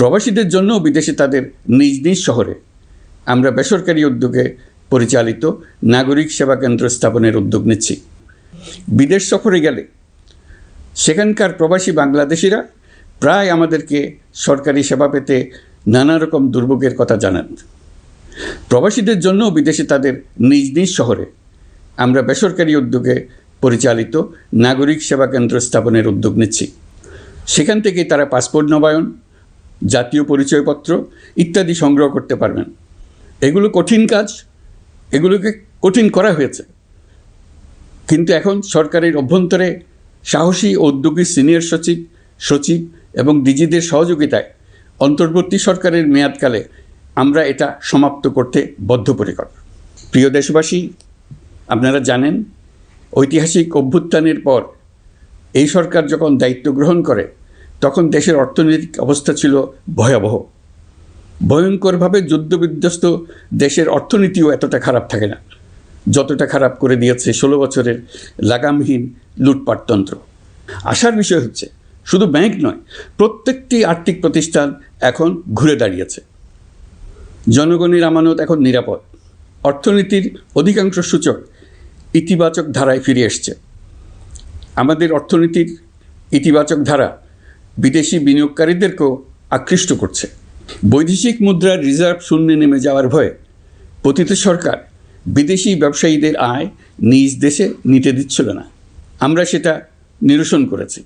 প্রবাসীদের জন্য বিদেশে তাদের নিজ নিজ শহরে। আমরা বেসরকারি উদ্যোগে পরিচালিত নাগরিক সেবা কেন্দ্র স্থাপনের উদ্যোগ নিচ্ছি। বিদেশ সফরে গেলে সেখানকার প্রবাসী বাংলাদেশিরা প্রায় আমাদেরকে সরকারি সেবা পেতে নানা রকম দুর্ভোগের কথা জানান। প্রবাসীদের জন্য বিদেশে তাদের নিজ নিজ শহরে আমরা বেসরকারি উদ্যোগে পরিচালিত নাগরিক সেবা কেন্দ্র স্থাপনের উদ্যোগ নিচ্ছি। সেখান থেকেই তারা পাসপোর্ট নবায়ন জাতীয় পরিচয়পত্র ইত্যাদি সংগ্রহ করতে পারবেন। এগুলো কঠিন কাজ, এগুলোকে কঠিন করা হয়েছে। কিন্তু এখন সরকারের অভ্যন্তরে সাহসী ও উদ্যোগী সিনিয়র সচিব সচিব এবং ডিজিদের সহযোগিতায় অন্তর্বর্তী সরকারের মেয়াদকালে আমরা এটা সমাপ্ত করতে বদ্ধপরিকর। প্রিয় দেশবাসী, আপনারা জানেন, ঐতিহাসিক অভ্যুত্থানের পর এই সরকার যখন দায়িত্ব গ্রহণ করে তখন দেশের অর্থনৈতিক অবস্থা ছিল ভয়াবহ। ভয়ঙ্করভাবে যুদ্ধবিধ্বস্ত দেশের অর্থনীতিও এতটা খারাপ থাকে না, যতটা খারাপ করে দিয়েছে ষোলো বছরের লাগামহীন লুটপাটতন্ত্র আসার বিষয় হচ্ছে, শুধু ব্যাংক নয়, প্রত্যেকটি আর্থিক প্রতিষ্ঠান এখন ঘুরে দাঁড়িয়েছে। জনগণের আমানত এখন নিরাপদ। অর্থনীতির অধিকাংশ সূচক ইতিবাচক ধারায় ফিরে এসছে। আমাদের অর্থনীতির ইতিবাচক ধারা বিদেশি বিনিয়োগকারীদেরকেও আকৃষ্ট করছে। বৈদেশিক মুদ্রার রিজার্ভ শূন্যে নেমে যাওয়ার ভয়ে পতিত সরকার বিদেশি ব্যবসায়ীদের আয় নিজ দেশে নিতে দিচ্ছিল না। আমরা সেটা নিরসন করেছি।